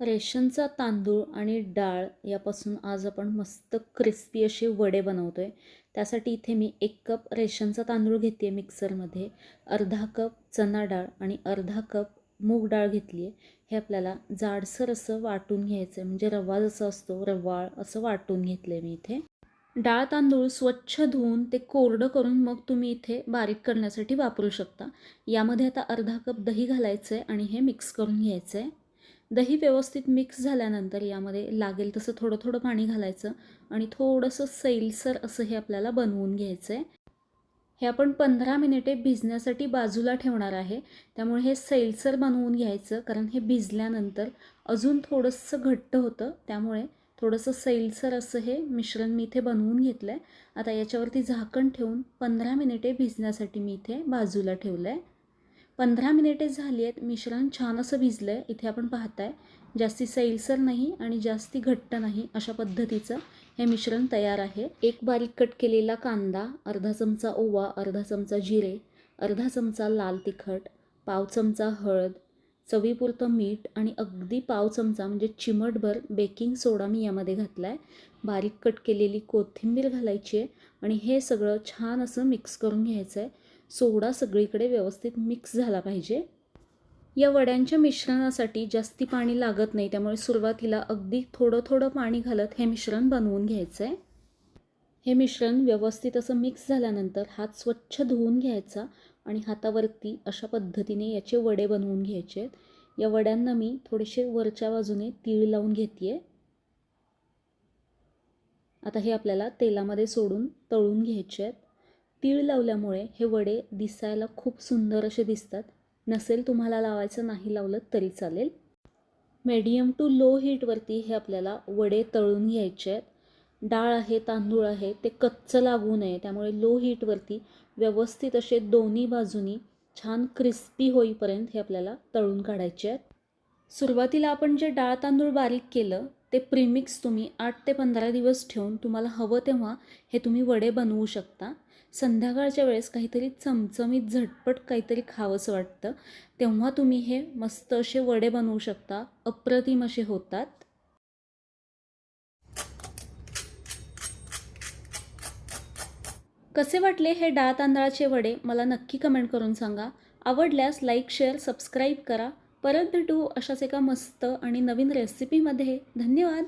रेशनचा तांदूळ आणि डाळ यापासून आज आपण मस्त क्रिस्पी असे वडे बनवतो आहे त्यासाठी इथे मी एक कप रेशनचा तांदूळ घेते आहे मिक्सरमध्ये अर्धा कप चना डाळ आणि अर्धा कप मूग डाळ घेतली आहे हे आपल्याला जाडसर असं वाटून घ्यायचं आहे म्हणजे रवा जसा असतो रवाळ असं वाटून घेतलं आहे मी इथे. डाळ तांदूळ स्वच्छ धुवून ते कोरडं करून मग तुम्ही इथे बारीक करण्यासाठी वापरू शकता. यामध्ये आता अर्धा कप दही घालायचं आहे आणि हे मिक्स करून घ्यायचं आहे दही व्यवस्थित मिक्स झाल्यानंतर यामध्ये लागेल तसं थोडं थोडं पाणी घालायचं आणि थोडंसं सैलसर असं हे आपल्याला बनवून घ्यायचं आहे हे आपण पंधरा मिनिटे भिजण्यासाठी बाजूला ठेवणार आहे. त्यामुळे हे सैलसर बनवून घ्यायचं कारण हे भिजल्यानंतर अजून थोडंसं घट्ट होतं. त्यामुळे थोडंसं सैलसर असं हे मिश्रण मी इथे बनवून घेतलं आहे आता याच्यावरती झाकण ठेवून पंधरा मिनिटे भिजण्यासाठी मी इथे बाजूला ठेवलं आहे पंधरा मिनिटे झाली आहेत मिश्रण छान असं भिजलं आहे इथे आपण पाहताय. जास्ती सैलसर नाही आणि जास्ती घट्ट नाही अशा पद्धतीचं हे मिश्रण तयार आहे. एक बारीक कट केलेला कांदा अर्धा चमचा ओवा अर्धा चमचा जिरे अर्धा चमचा लाल तिखट पाव चमचा हळद चवीपुरतं मीठ आणि अगदी पाव चमचा म्हणजे चिमटभर बेकिंग सोडा मी यामध्ये घातला आहे बारीक कट केलेली कोथिंबीर घालायची आहे आणि हे सगळं छान असं मिक्स करून घ्यायचं आहे सोडा सगळीकडे व्यवस्थित मिक्स झाला पाहिजे. या वड्यांच्या मिश्रणासाठी जास्ती पाणी लागत नाही त्यामुळे सुरुवातीला अगदी थोडं थोडं पाणी घालत हे मिश्रण बनवून घ्यायचं आहे हे मिश्रण व्यवस्थित असं मिक्स झाल्यानंतर हात स्वच्छ धुवून घ्यायचा आणि हातावरती अशा पद्धतीने याचे वडे बनवून घ्यायचे आहेत. या वड्यांना मी थोडेसे वरच्या बाजूने तीळ लावून घेते आहे आता हे आपल्याला तेलामध्ये सोडून तळून घ्यायचे आहेत. तीळ लावल्यामुळे हे वडे दिसायला खूप सुंदर असे दिसतात. नसेल तुम्हाला लावायचं नाही लावलं तरी चालेल. मीडियम टू लो हीटवरती हे आपल्याला वडे तळून घ्यायचे आहेत. डाळ आहे तांदूळ आहे ते कच्चं लागू नये. त्यामुळे लो हीटवरती व्यवस्थित असे दोन्ही बाजूनी छान क्रिस्पी होईपर्यंत हे आपल्याला तळून काढायचे आहेत. सुरुवातीला आपण जे डाळ तांदूळ बारीक केलं ते प्रीमिक्स तुम्ही आठ ते पंधरा दिवस ठेवून तुम्हाला हवं तेव्हा हे तुम्ही वडे बनवू शकता. संध्याकाळच्या वेळेस काहीतरी चमचमीत झटपट काहीतरी खावंसं वाटतं. तेव्हा तुम्ही हे मस्त असे वडे बनवू शकता. अप्रतिम असे होतात. कसे वाटले हे डाळ तांदळाचे वडे? मला नक्की कमेंट करून सांगा. आवडल्यास लाईक शेअर सबस्क्राईब करा. परत भेटू अशाच एका मस्त आणि नवीन रेसिपीमध्ये धन्यवाद!